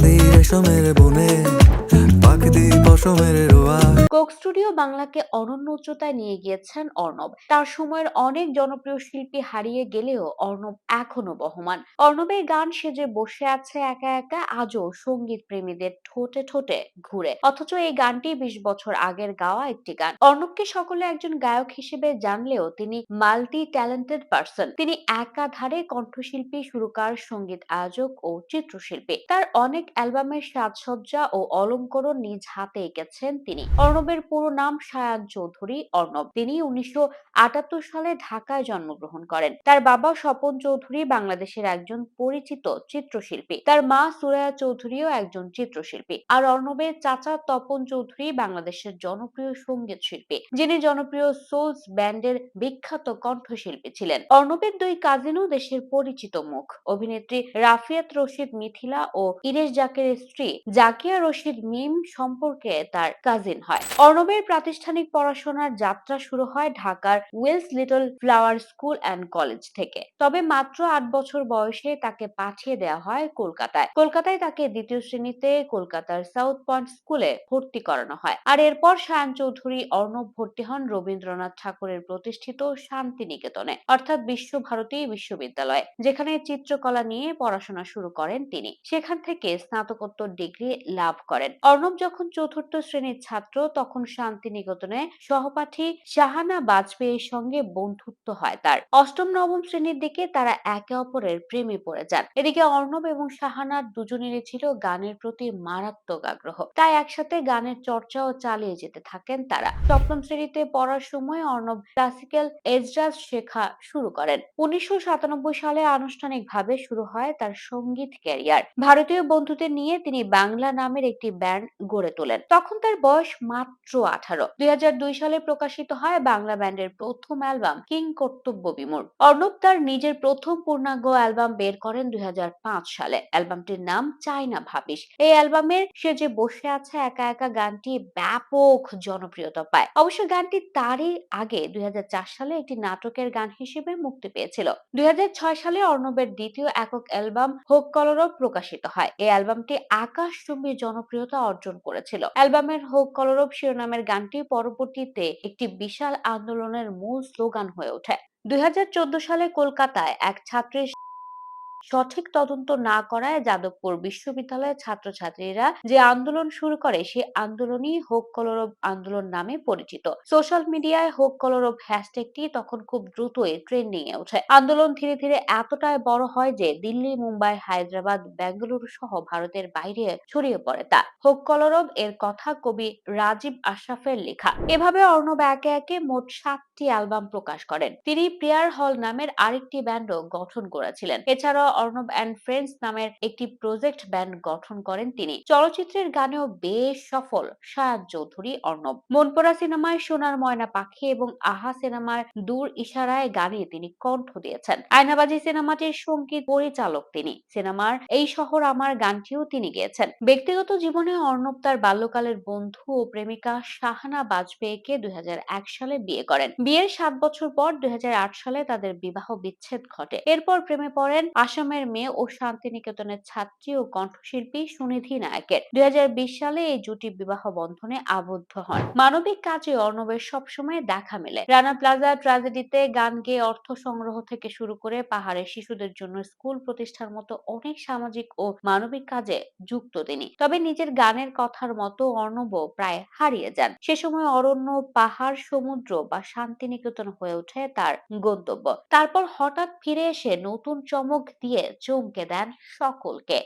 চাঁদি রেশমের বনে Coke studio বাংলাকে অনন্য উচ্চতায় নিয়ে গিয়েছেন অর্ণব। তার সময়ের অনেক জনপ্রিয় শিল্পী হারিয়ে গেলেও অর্ণব এখনও বহমান। অর্ণবের গান সেজে বসে আছে একা একা, আজও সংগীত প্রেমীদের ঠোঁটে ঠোঁটে ঘুরে। অথচ এই গানটি বিশ বছর আগের গাওয়া একটি গান। অর্ণবকে সকলে একজন গায়ক হিসেবে জানলেও তিনি মাল্টি ট্যালেন্টেড পার্সন তিনি একাধারে কণ্ঠশিল্পী, সুরকার, সংগীত আয়োজক ও চিত্রশিল্পী। তার অনেক অ্যালবামের সাজসজ্জা ও অলঙ্করণ নিজ হাতে এঁকেছেন তিনি। অর্ণবের পুরো নাম সায়ান চৌধুরী অর্ণব। তিনি উনিশশো আটাত্তর সালে ঢাকায় জন্মগ্রহণ করেন। তার বাবা স্বপন চৌধুরী বাংলাদেশের একজন পরিচিত চিত্রশিল্পী। তার মা সুরায়া চৌধুরীও একজন চিত্রশিল্পী। আর অর্ণবের চাচা তপন চৌধুরী বাংলাদেশের জনপ্রিয় সংগীত শিল্পী, যিনি জনপ্রিয় সোলস ব্যান্ডের বিখ্যাত কণ্ঠশিল্পী ছিলেন। অর্ণবের দুই কাজিনও দেশের পরিচিত মুখ। অভিনেত্রী রাফিয়াত রশিদ মিথিলা ও ইরেশ জাকের স্ত্রী জাকিয়া রশিদ মিম সম্পর্কে তার কাজিন হয়। অর্ণবের প্রাতিষ্ঠানিক পড়াশোনার যাত্রা শুরু হয় ঢাকার Wells Little Flower School and College থেকে। তবে মাত্র আট বছর বয়সে তাকে পাঠিয়ে দেওয়া হয় কলকাতায়। কলকাতায় তাকে দ্বিতীয় শ্রেণীতে কলকাতার সাউথ পয়েন্ট স্কুলে ভর্তি করানো হয়। আর এরপর সায়ন চৌধুরী, অর্ণব ভর্তি হন রবীন্দ্রনাথ ঠাকুরের প্রতিষ্ঠিত শান্তিনিকেতনে, অর্থাৎ বিশ্বভারতী বিশ্ববিদ্যালয়ে, যেখানে চিত্রকলা নিয়ে পড়াশোনা শুরু করেন তিনি। সেখান থেকে স্নাতকোত্তর ডিগ্রি লাভ করেন। অর্ণব যখন চতুর্থ শ্রেণির ছাত্র, তখন শান্তিনিকেতনে সহপাঠী শাহানা বাজপেয়ীর সঙ্গে বন্ধুত্ব হয় তার। অষ্টম, নবম শ্রেণির দিকে তারা একে অপরের প্রেমে পড়ে যান। এদিকে অর্ণব এবং শাহানার দুজনেরই ছিল গানের প্রতি মারাত্মক আগ্রহ। তাই একসাথে গানের চর্চাও চালিয়ে যেতে থাকেন তারা। সপ্তম শ্রেণীতে পড়ার সময় অর্ণব ক্লাসিক্যাল এজরাজ শেখা শুরু করেন। উনিশশো সাতানব্বই সালে আনুষ্ঠানিকভাবে শুরু হয় তার সংগীত ক্যারিয়ার। ভারতীয় বন্ধুদের নিয়ে তিনি বাংলা নামের একটি ব্যান্ড গড়ে তোলেন। তখন তার বয়স মাত্র আঠারো। দুই সালে প্রকাশিত হয় বাংলা ব্যান্ডের প্রথম অ্যালবাম কিং কর্তব্য বিমূর অর্ণব তার নিজের প্রথম পূর্ণাঙ্গ অ্যালবাম বের করেন দুই সালে। অ্যালবামটির নাম চাইনা ভাবিস এই অ্যালবামের সে যে বসে আছে একা একা গানটি ব্যাপক জনপ্রিয়তা পায়। অবশ্য গানটি তারই আগে দুই হাজার চার সালে একটি নাটকের গান হিসেবে মুক্তি পেয়েছিল। দুই হাজার ছয় সালে অর্ণবের দ্বিতীয় একক অ্যালবাম হোক কলরব প্রকাশিত হয়। এই অ্যালবামটি আকাশচুম্বী জনপ্রিয়তা অর্জন করেছিল। অ্যালবামের হোক কলরব শিরোনামের গানটি পরবর্তীতে একটি বিশাল আন্দোলনের মূল স্লোগান হয়ে ওঠে। দুই হাজার চোদ্দ সালে কলকাতায় এক ছাত্রীর সঠিক তদন্ত না করায় যাদবপুর বিশ্ববিদ্যালয়ের ছাত্রছাত্রীরা যে আন্দোলন শুরু করে, সেই আন্দোলনই হোক কলরব আন্দোলন নামে পরিচিত। সোশ্যাল মিডিয়ায় হোক কলরব হ্যাশট্যাগটি তখন খুব দ্রুতই ট্রেন্ডিং এ ওঠে। আন্দোলন ধীরে ধীরে এতটাই বড় হয় যে দিল্লি, মুম্বাই, হায়দ্রাবাদ বেঙ্গালুরু সহ ভারতের বাইরে ছড়িয়ে পড়ে তা। হোক কলরব এর কথা কবি রাজীব আশরাফের লেখা। এভাবে অর্ণব একে একে মোট সাতটি অ্যালবাম প্রকাশ করেন। তিনি প্রিয়ার হল নামের আরেকটি ব্যান্ডও গঠন করেছিলেন। এছাড়াও অর্ণব অ্যান্ড ফ্রেন্ডস নামের একটি প্রজেক্ট ব্যান্ড গঠন করেন তিনি। চলচ্চিত্রের গানেও বেশ সফল সায়াদ চৌধুরী অর্ণব। মনপোড়া সিনেমায় সোনার ময়না পাখি এবং আহা সিনেমার দূর ইশারায় গানে তিনি কণ্ঠ দিয়েছেন। আয়নাবাজি সিনেমাটির সংগীত পরিচালক তিনি। সিনেমার এই শহর আমার গানটিও তিনি গেয়েছেন। ব্যক্তিগত জীবনে অর্ণব তার বাল্যকালের বন্ধু ও প্রেমিকা শাহানা বাজপেয়ীকে দুই সালে বিয়ে করেন। বিয়ের সাত বছর পর দুই হাজার আট সালে তাদের বিবাহ বিচ্ছেদ ঘটে। এরপর প্রেমে পড়েন আসামের মেয়ে ও শান্তিনিকেতনের ছাত্রী ও কণ্ঠশিল্পী সুনিধি নায়কের। দুই সালে এই জুটি বিবাহ বন্ধনে আবদ্ধ হন। মানবিক কাজে অর্ণবের সবসময় দেখা মেলে। রানা প্লাজা ট্র্যাজেডিতে গান গেয়ে অর্থ সংগ্রহ থেকে শুরু করে পাহাড়ের শিশুদের জন্য স্কুল প্রতিষ্ঠার মতো অনেক সামাজিক ও মানবিক কাজে যুক্ত তিনি। তবে নিজের গানের কথার মতো অর্ণব প্রায় হারিয়ে যান। সে সময় অরণ্য, পাহাড়, সমুদ্র বা শান্তিনিকেতন হয়ে ওঠে তার গন্তব্য। তারপর হঠাৎ ফিরে এসে নতুন চমক দিয়ে চমকে দেন সকলকে।